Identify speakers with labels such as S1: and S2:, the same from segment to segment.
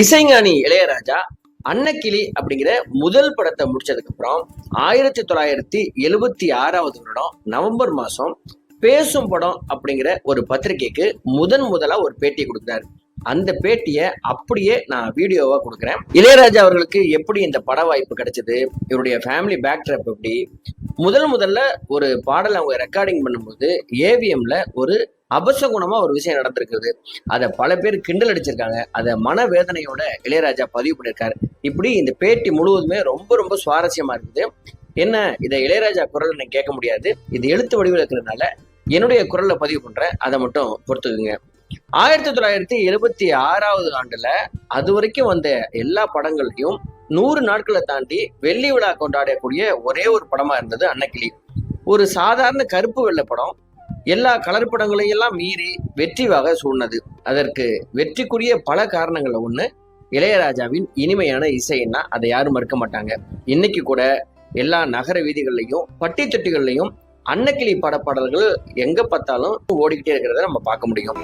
S1: இசைஞானி இளையராஜா அன்னக்கிளி அப்படிங்கிற முதல் படத்தை முடிச்சதுக்கு அப்புறம் ஆயிரத்தி தொள்ளாயிரத்தி எழுபத்தி ஆறாவது வருடம் நவம்பர் மாசம் பேசும் படம் அப்படிங்கிற ஒரு பத்திரிகைக்கு முதன் முதலா ஒரு பேட்டி கொடுக்குறாரு அந்த பேட்டியை அப்படியே நான் வீடியோவா கொடுக்குறேன். இளையராஜா அவர்களுக்கு எப்படி இந்த பட வாய்ப்பு கிடைச்சது? இவருடைய ஃபேமிலி பேக்ட்ராப் எப்படி? முதல் முதல்ல ஒரு பாடல் அவங்க ரெக்கார்டிங் பண்ணும்போது ஏவிஎம்ல ஒரு அபசகுணமா ஒரு விஷயம் நடந்திருக்குது. அதை பல பேர் கிண்டல் அடிச்சிருக்காங்க. அதை மனவேதனையோட இளையராஜா பதிவு பண்ணியிருக்காரு. இப்படி இந்த பேட்டி முழுவதுமே ரொம்ப ரொம்ப சுவாரஸ்யமா இருக்குது. என்ன இதை இளையராஜா குரல் நீங்க கேட்க முடியாது. இது எழுத்து வடிவில் இருக்கிறதுனால என்னுடைய குரல்ல பதிவு பண்றேன். அதை மட்டும் பொறுத்துக்குங்க. ஆயிரத்தி தொள்ளாயிரத்தி எழுபத்தி ஆறாவது ஆண்டுல அது வரைக்கும் வந்த எல்லா படங்கள்லையும் நூறு நாட்களை தாண்டி வெள்ளி விழா கொண்டாடக்கூடிய ஒரே ஒரு படமா இருந்தது அன்னக்கிளி. ஒரு சாதாரண கருப்பு வெள்ளை படம். எல்லா கலர் படங்களையும் எல்லாம் மீறி வெற்றிவாக சூழ்ந்தது. அதற்கு வெற்றிக்குரிய பல காரணங்கள்ல ஒண்ணு இளையராஜாவின் இனிமையான இசைன்னா அதை யாரும் மறுக்க மாட்டாங்க. இன்னைக்கு கூட எல்லா நகர வீதிகள்லையும் பட்டி தொட்டிகள்லையும் அன்னக்கிளி பட பாடல்கள் எங்க பார்த்தாலும் ஓடிக்கிட்டே இருக்கிறத நம்ம பார்க்க முடியும்.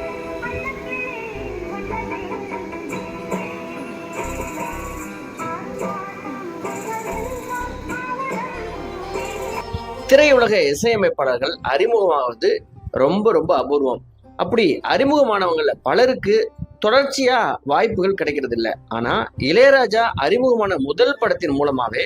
S1: திரையுலக இசையமைப்பாளர்கள் அறிமுகமாவது ரொம்ப ரொம்ப அபூர்வம். அப்படி அறிமுகமானவங்கள பலருக்கு தொடர்ச்சியா வாய்ப்புகள் கிடைக்கிறது இல்லை ஆனா இளையராஜா அறிமுகமான முதல் படத்தின் மூலமாவே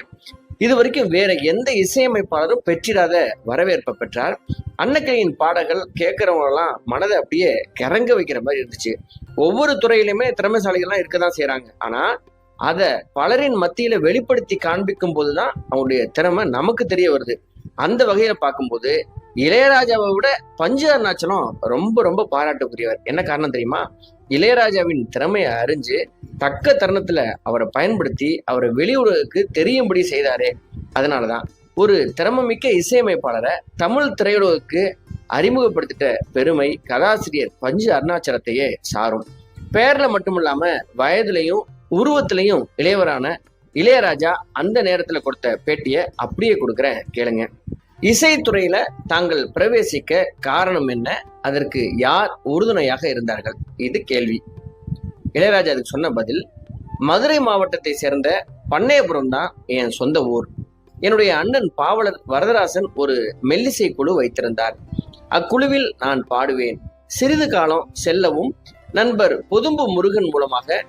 S1: இது வரைக்கும் வேற எந்த இசையமைப்பாளரும் பெற்றிடாத வரவேற்பை பெற்றார். அன்னக்கையின் பாடல்கள் கேட்கறவங்களெல்லாம் மனதை அப்படியே கிறங்க வைக்கிற மாதிரி இருந்துச்சு. ஒவ்வொரு துறையிலுமே திறமைசாலிகள்லாம் இருக்கதான் செய்கிறாங்க ஆனா அதை பலரின் மத்தியில வெளிப்படுத்தி காண்பிக்கும் போதுதான் அவங்களுடைய திறமை நமக்கு தெரிய வருது. அந்த வகையில பார்க்கும்போது இளையராஜாவை விட பஞ்சு அருணாச்சலம் ரொம்ப ரொம்ப பாராட்டுக்குரியவர். என்ன காரணம் தெரியுமா? இளையராஜாவின் திறமையை அறிஞ்சு தக்க தருணத்துல அவரை பயன்படுத்தி அவரை வெளியுறவுக்கு தெரியும்படி செய்தாரு. அதனாலதான் ஒரு திறமைமிக்க இசையமைப்பாளரை தமிழ் திரையுலகுக்கு அறிமுகப்படுத்திட்ட பெருமை கதாசிரியர் பஞ்சு அருணாச்சலத்தையே சாரும். பேர்ல மட்டுமில்லாம வயதுலையும் உருவத்திலையும் இளையவரான இளையராஜா அந்த நேரத்துல கொடுத்த பேட்டியை அப்படியே கொடுக்குறேன் கேளுங்க. இசைத்துறையில தாங்கள் பிரவேசிக்க காரணம் என்ன? அதற்கு யார் உறுதுணையாக இருந்தார்கள்? இது கேள்வி. இளையராஜா அதுக்கு சொன்ன பதில் மதுரை மாவட்டத்தை சேர்ந்த பண்ணையபுரம் தான் என் சொந்த ஊர். என்னுடைய அண்ணன் பாவலர் வரதராசன் ஒரு மெல்லிசை குழு வைத்திருந்தார். அக்குழுவில் நான் பாடுவேன். சிறிது காலம் செல்லவும் நண்பர் பொதும்பு முருகன் மூலமாக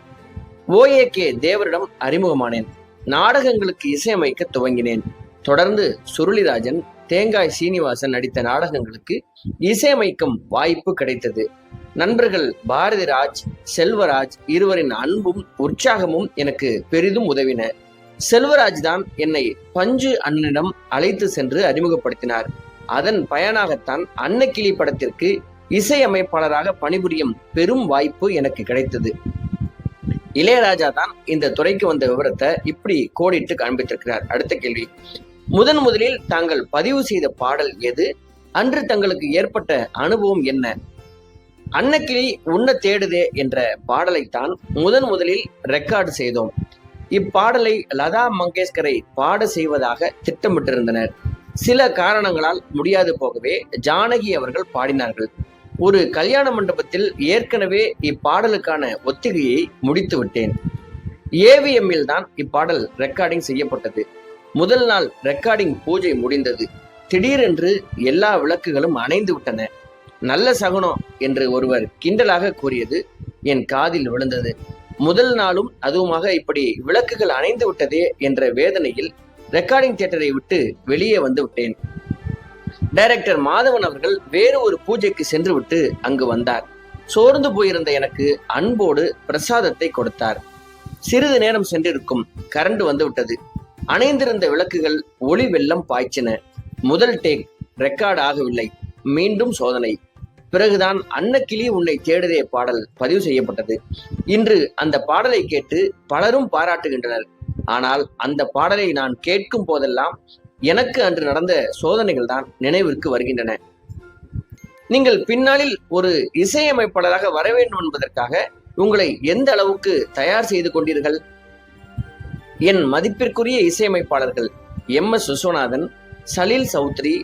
S1: ஓஏகே தேவரிடம் அறிமுகமானேன். நாடகங்களுக்கு இசையமைக்க துவங்கினேன். தொடர்ந்து சுருளிராஜன் தேங்காய் சீனிவாசன் நடித்த நாடகங்களுக்கு இசையமைக்கும் வாய்ப்பு கிடைத்தது. நண்பர்கள் பாரதிராஜ் செல்வராஜ் இருவரின் அன்பும் உற்சாகமும் எனக்கு பெரிதும் உதவின. செல்வராஜ் தான் என்னை பஞ்சு அண்ணனிடம் அழைத்து சென்று அறிமுகப்படுத்தினார். அதன் பயனாகத்தான் அன்னக்கிளி படத்திற்கு இசையமைப்பாளராக பணிபுரியும் பெரும் வாய்ப்பு எனக்கு கிடைத்தது. இளையராஜா தான் இந்த துறைக்கு வந்த விவரத்தை இப்படி கோடிட்டு காண்பித்திருக்கிறார். அடுத்த கேள்வி. முதன் முதலில் தாங்கள் பதிவு செய்த பாடல் எது? அன்று தங்களுக்கு ஏற்பட்ட அனுபவம் என்ன? அன்னக்கிளி உன்ன தேடுதே என்ற பாடலைத்தான் முதன் முதலில் ரெக்கார்டு செய்தோம். இப்பாடலை லதா மங்கேஷ்கரை பாட செய்வதாக திட்டமிட்டிருந்தனர். சில காரணங்களால் முடியாது போகவே ஜானகி அவர்கள் பாடினார்கள். ஒரு கல்யாண மண்டபத்தில் ஏற்கனவே இப்பாடலுக்கான ஒத்திகையை முடித்து விட்டேன். ஏவிஎம்மில் தான் இப்பாடல் ரெக்கார்டிங் செய்யப்பட்டது. முதல் நாள் ரெக்கார்டிங் பூஜை முடிந்தது. திடீரென்று எல்லா விளக்குகளும் அணைந்து விட்டன. நல்ல சகுனம் என்று ஒருவர் கிண்டலாக கூறியது என் காதில் விழுந்தது. முதல் நாளும் அதுவுமாக இப்படி விளக்குகள் அணைந்து விட்டதே என்ற வேதனையில் ரெக்கார்டிங் தியேட்டரை விட்டு வெளியே வந்து விட்டேன். டைரக்டர் மாதவன் அவர்கள் வேறு ஒரு பூஜைக்கு சென்று விட்டு அங்கு வந்தார். சோர்ந்து போயிருந்த எனக்கு அன்போடு பிரசாதத்தை கொடுத்தார். சிறிது நேரம் சென்றிருக்கும் கரண்ட் வந்துவிட்டது. அணைந்திருந்த விளக்குகள் ஒளி வெள்ளம் பாய்ச்சின. முதல் டேக் ரெக்கார்ட் ஆகவில்லை. மீண்டும் சோதனை. பிறகுதான் அன்னக்கிளி உன்னை தேடுதே பாடல் பதிவு செய்யப்பட்டது. இன்று அந்த பாடலை கேட்டு பலரும் பாராட்டுகின்றனர். ஆனால் அந்த பாடலை நான் கேட்கும் போதெல்லாம் எனக்கு அன்று நடந்த சோதனைகள் தான் நினைவிற்கு வருகின்றன. நீங்கள் பின்னாளில் ஒரு இசையமைப்பாளராக வர வேண்டும் என்பதற்காக உங்களை எந்த அளவுக்கு தயார் செய்து கொண்டீர்கள்? என் மதிப்பிற்குரிய இசையமைப்பாளர்கள் M. S. Viswanathan Salil Chowdhury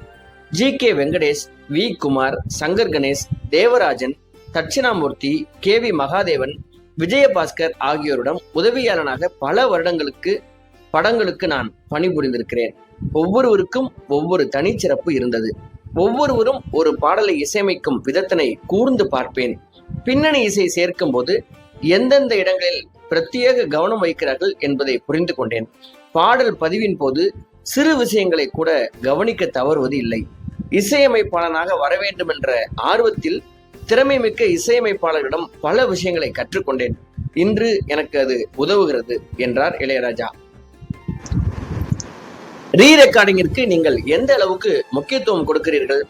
S1: G. K. Venkatesh V. Kumar Shankar Ganesh Devarajan Dakshinamurthy K. V. Mahadevan Vijayabhaskar ஆகியோரிடம் உதவியாளனாக பல வருடங்களுக்கு படங்களுக்கு நான் பணிபுரிந்திருக்கிறேன். ஒவ்வொருவருக்கும் ஒவ்வொரு தனிச்சிறப்பு இருந்தது. ஒவ்வொருவரும் ஒரு பாடலை இசையமைக்கும் விதத்தினை கூர்ந்து பார்ப்பேன். பின்னணி இசை சேர்க்கும் போது எந்தெந்த இடங்களில் பிரத்யேக கவனம் வைக்கிறார்கள் என்பதை புரிந்து கொண்டேன். பாடல் பதிவின் போது சிறு விஷயங்களை கூட கவனிக்க தவறுவது இல்லை. இசையமைப்பாளனாக வர வேண்டும் என்ற ஆர்வத்தில் திறமை மிக்க இசையமைப்பாளர்களிடம் பல விஷயங்களை கற்றுக்கொண்டேன். இன்று எனக்கு அது உதவுகிறது என்றார் இளையராஜா. ரீ ரெக்கார்டிங்கிற்கு நீங்கள் எந்த அளவுக்கு முக்கியத்துவம் கொடுக்கிறீர்கள்?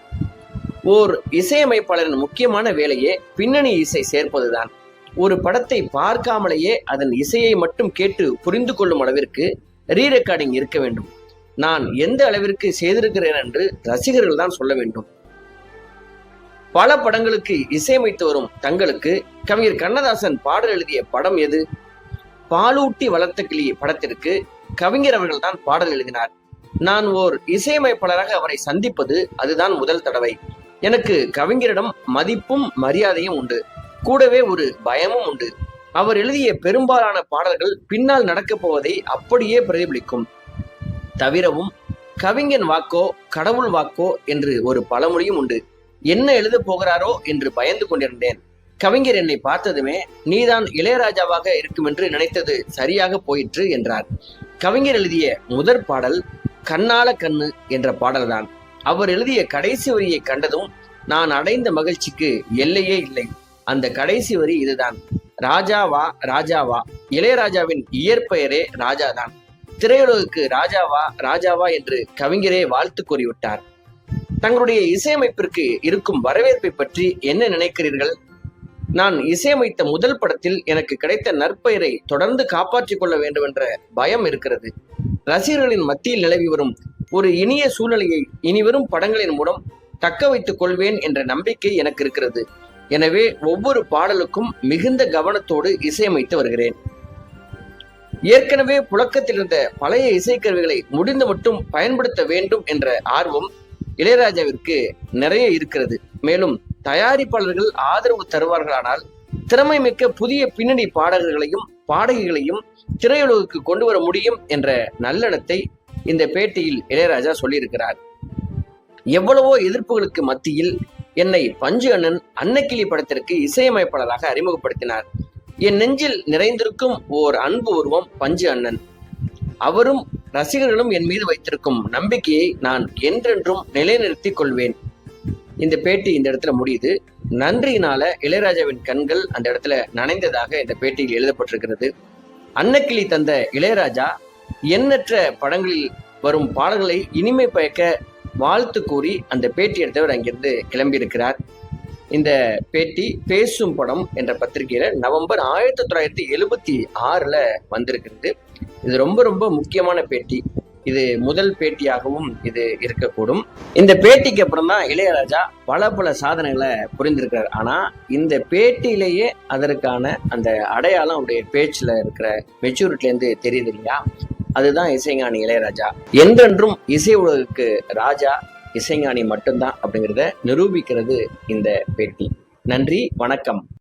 S1: ஓர் இசையமைப்பாளரின் முக்கியமான வேலையே பின்னணி இசை சேர்ப்பதுதான். ஒரு படத்தை பார்க்காமலேயே அதன் இசையை மட்டும் கேட்டு புரிந்து கொள்ளும் அளவிற்கு ரீ ரெக்கார்டிங் இருக்க வேண்டும். நான் எந்த அளவிற்கு செய்திருக்கிறேன் என்று ரசிகர்கள் தான் சொல்ல வேண்டும். பல படங்களுக்கு இசையமைத்து வரும் தங்களுக்கு கவிஞர் கண்ணதாசன் பாடல் எழுதிய படம் எது? பாலூட்டி வளர்த்த கிளி படத்திற்கு கவிஞர் அவர்கள் தான் பாடல் எழுதினார். நான் ஓர் இசையமைப்பாளராக அவரை சந்திப்பது அதுதான் முதல் தடவை. எனக்கு கவிஞரிடம் மதிப்பும் மரியாதையும் உண்டு. கூடவே ஒரு பயமும் உண்டு. அவர் எழுதிய பெரும்பாலான பாடல்கள் பின்னால் நடக்கப் போவதை அப்படியே பிரதிபலிக்கும். தவிரவும் கவிஞன் வாக்கோ கடவுள் வாக்கோ என்று ஒரு பழமொழியும் உண்டு. என்ன எழுதப் போகிறாரோ என்று பயந்து கொண்டிருந்தேன். கவிஞர் என்னை பார்த்ததுமே நீதான் இளையராஜாவாக இருக்கும் என்று நினைத்தது சரியாக போயிற்று என்றார். கவிஞர் எழுதிய முதற் பாடல் கண்ணால கண்ணு என்ற பாடல்தான். அவர் எழுதிய கடைசி வரியை கண்டதும் நான் அடைந்த மகிழ்ச்சிக்கு எல்லையே இல்லை. அந்த கடைசி வரி இதுதான். ராஜாவா ராஜாவா இளையராஜாவின் இயற்பெயரே ராஜாதான் திரையுலகுக்கு ராஜாவா ராஜாவா என்று கவிஞரே வாழ்த்து கூறிவிட்டார். தங்களுடைய இசையமைப்பிற்கு இருக்கும் வரவேற்பை பற்றி என்ன நினைக்கிறீர்கள்? நான் இசையமைத்த முதல் படத்தில் எனக்கு கிடைத்த நற்பெயரை தொடர்ந்து காப்பாற்றிக் கொள்ள வேண்டும் என்ற பயம் இருக்கிறது. ரசிகர்களின் மத்தியில் நிலவி வரும் ஒரு இனிய சூழ்நிலையை இனிவரும் படங்களின் மூலம் தக்க வைத்துக் கொள்வேன் என்ற நம்பிக்கை எனக்கு இருக்கிறது. எனவே ஒவ்வொரு பாடலுக்கும் மிகுந்த கவனத்தோடு இசையமைத்து வருகிறேன். ஏற்கனவே புழக்கத்தில் இருந்த பழைய இசைக்கருவிகளை முடிந்து மட்டும் பயன்படுத்த வேண்டும் என்ற ஆர்வம் இளையராஜாவிற்கு நிறைய இருக்கிறது. மேலும் தயாரிப்பாளர்கள் ஆதரவு தருவார்களானால் திறமை மிக்க புதிய பின்னணி பாடகர்களையும் பாடகிகளையும் திரையுலகுக்கு கொண்டு வர முடியும் என்ற நல்லெண்ணத்தை இந்த பேட்டியில் இளையராஜா சொல்லியிருக்கிறார். எவ்வளவோ எதிர்ப்புகளுக்கு மத்தியில் என்னை பஞ்சு அண்ணன் அன்னக்கிளி படத்திற்கு இசையமைப்பாளராக அறிமுகப்படுத்தினார். என் நெஞ்சில் நிறைந்திருக்கும் ஓர் அன்பு உருவம் பஞ்சு அண்ணன். அவரும் ரசிகர்களும் என் மீது வைத்திருக்கும் நம்பிக்கையை நான் என்றென்றும் நிலைநிறுத்திக் கொள்வேன். இந்த பேட்டி இந்த இடத்துல முடியுது. நன்றியினால இளையராஜாவின் கண்கள் அந்த இடத்துல நனைந்ததாக இந்த பேட்டியில் எழுதப்பட்டிருக்கிறது. அன்னக்கிளி தந்த இளையராஜா எண்ணற்ற படங்களில் வரும் பாடல்களை இனிமை பயக்க வாழ்த்து கூறி அந்த பேட்டி எடுத்தவர் அங்கிருந்து கிளம்பியிருக்கிறார். இந்த பேட்டி பேசும் படம் என்ற பத்திரிகையில நவம்பர் ஆயிரத்தி தொள்ளாயிரத்தி எழுபத்தி ஆறுல வந்திருக்கிறது. இது ரொம்ப ரொம்ப முக்கியமான பேட்டி. இது முதல் பேட்டியாகவும் இது இருக்கக்கூடும். இந்த பேட்டிக்கு அப்புறம் தான் இளையராஜா பல பல சாதனைகளை புரிந்திருக்கிறார். ஆனா இந்த பேட்டியிலேயே அதற்கான அந்த அடையாளம் அவருடைய பேச்சுல இருக்கிற மெச்சூரிட்டில இருந்து தெரியுது இல்லையா? அதுதான் இசைஞானி இளையராஜா. என்றென்றும் இசை உலகுக்கு ராஜா இசைஞானி மட்டும்தான் அப்படிங்கிறத நிரூபிக்கிறது இந்த பேட்டி. நன்றி வணக்கம்.